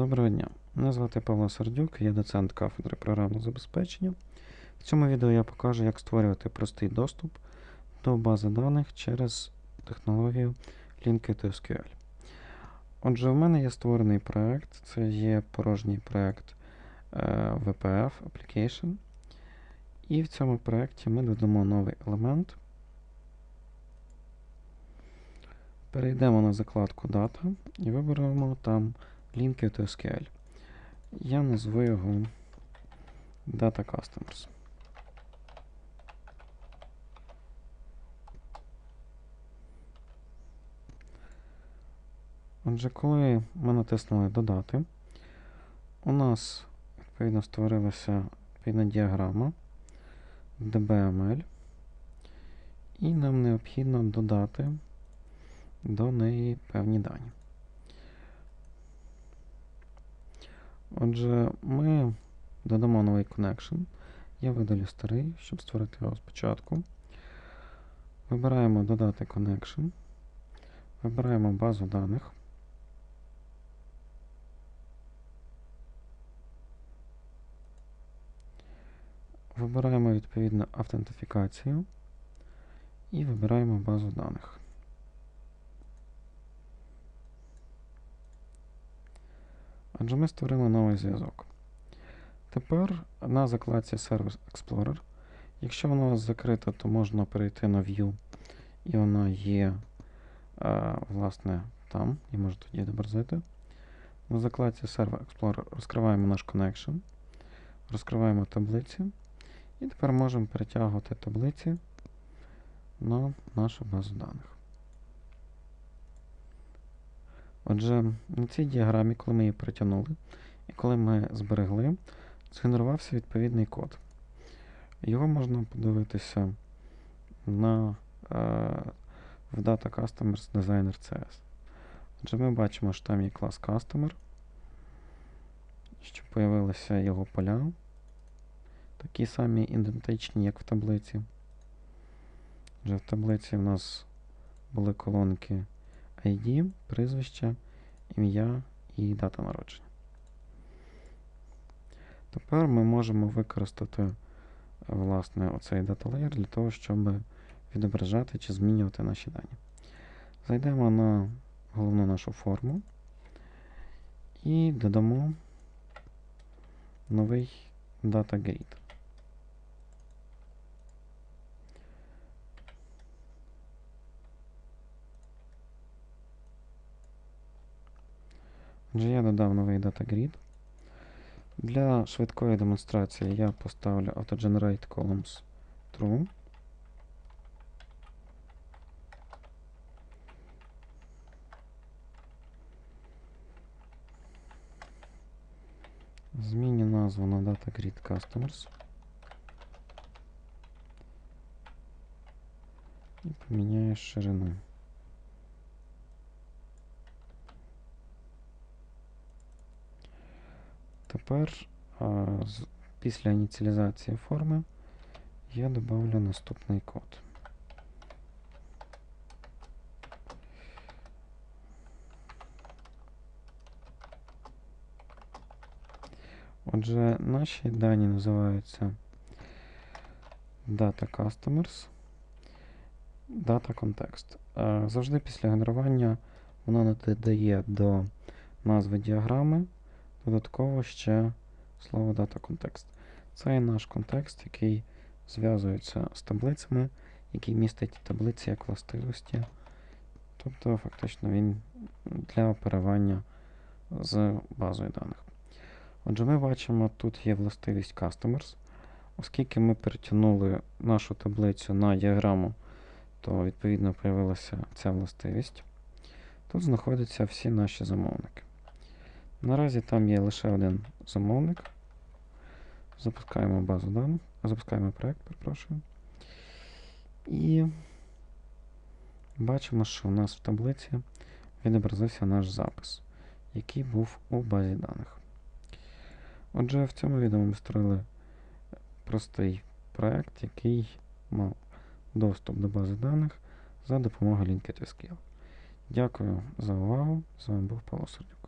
Доброго дня. Мене звати Павло Сердюк, я доцент кафедри програмного забезпечення. В цьому відео я покажу, як створювати простий доступ до бази даних через технологію Linked SQL. Отже, в мене є створений проект, це є порожній проект е, WPF Application. І в цьому проєкті ми додамо новий елемент. Перейдемо на закладку Data і виберемо там Linked SQL. Я назву його Data Customers. Отже, коли ми натиснули Додати, у нас відповідно створилася відповідна діаграма DBML, і нам необхідно додати до неї певні дані. Отже, ми додамо новий connection. Я видалю старий, щоб створити його спочатку. Вибираємо додати connection. Вибираємо базу даних. Вибираємо відповідно автентифікацію і вибираємо базу даних. Адже ми створили новий зв'язок. Тепер на закладці Service Explorer. Якщо вона у вас закрита, то можна перейти на View, і вона є, а, власне, там, і можете тоді відобразити. На закладці Server Explorer розкриваємо наш connection, розкриваємо таблиці, і тепер можемо перетягувати таблиці на нашу базу даних. Отже, на цій діаграмі, коли ми її притягнули, і коли ми зберегли, згенерувався відповідний код. Його можна подивитися на, е, в Data Customers Designer CS. Отже, ми бачимо, що там є клас Customer, що з'явилися його поля, такі самі ідентичні, як в таблиці. Отже, в таблиці в нас були колонки ID, прізвище, ім'я і дата народження. Тепер ми можемо використати власне оцей layer для того, щоб відображати чи змінювати наші дані. Зайдемо на головну нашу форму і додамо новий data Отже, я додав новий DataGrid. Для швидкої демонстрації я поставлю AutoGenerate Columns True. Зміню назву на DataGrid Customers. І поміняю ширину. Тепер після ініціалізації форми я добавлю наступний код. Отже, наші дані називаються Data Customers, Data Context. Завжди після генерування воно додає до назви діаграми додатково ще слово data контекст. Це є наш контекст, який зв'язується з таблицями, який містить таблиці як властивості. Тобто, фактично, він для оперування з базою даних. Отже, ми бачимо, тут є властивість Customers. Оскільки ми перетягнули нашу таблицю на діаграму, то відповідно появилася ця властивість. Тут знаходяться всі наші замовники. Наразі там є лише один замовник. Запускаємо базу даних, запускаємо проект, перепрошую. І бачимо, що у нас в таблиці відобразився наш запис, який був у базі даних. Отже, в цьому відео ми створили простий проект, який мав доступ до бази даних за допомогою Linked SQL. Дякую за увагу. З вами був Павло Сердюк.